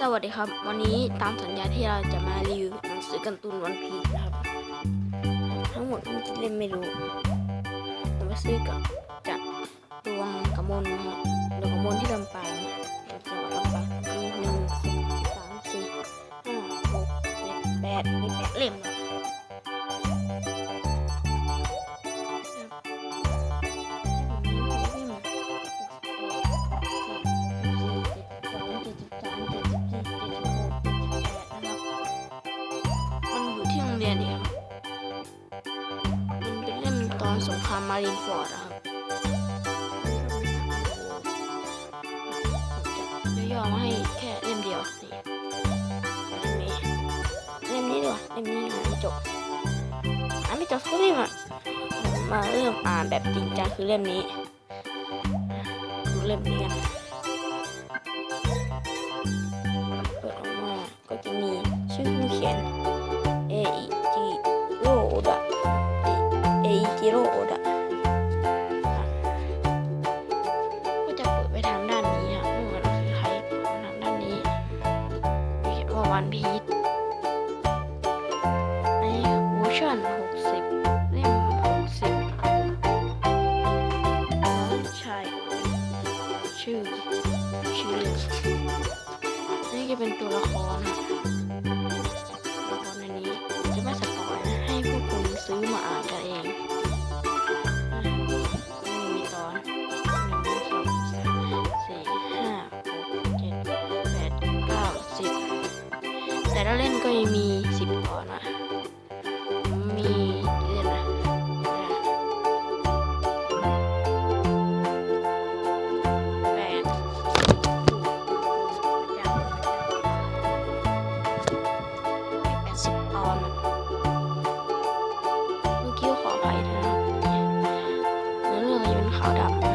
สวัสดีครับ วันนี้ตามสัญญาที่เราจะมารีวิวหนังสือการ์ตูนวันพีชครับ ทั้งหมดที่จะเล่นไม่รู้ผมไปซื้อกับจากดวงกระมลนะครับดวงกระมลที่ลำปาง เป็นเล่มตอนสงครามมารินฟอร์ดอะครับจะย่อมาให้แค่เล่มเดียวนี่เล่มนี้เล่มนี้ดีกว่าเล่มนี้อ่านไม่จบอ่านไม่จบสักเล่มอะมาเริ่มอ่านแบบจริงจังคือเล่มนี้ดูเล่มนี้กันเปิดออกมาก็จะมีชื่อผู้เขียนเอ วันพีชอันนี้เวอร์ชันหกสิบเล่มหกสิบใช่ ชื่อ ชื่อเรื่องอันนี่จะเป็นตัวละคร แต่ละเล่นก็ยังมีสิบก่อนนะมีเล่นนะแปดแปดสิบตอนเมื่อกี้ขอไปนะเนื้อเรื่องยังเป็นขาวดำ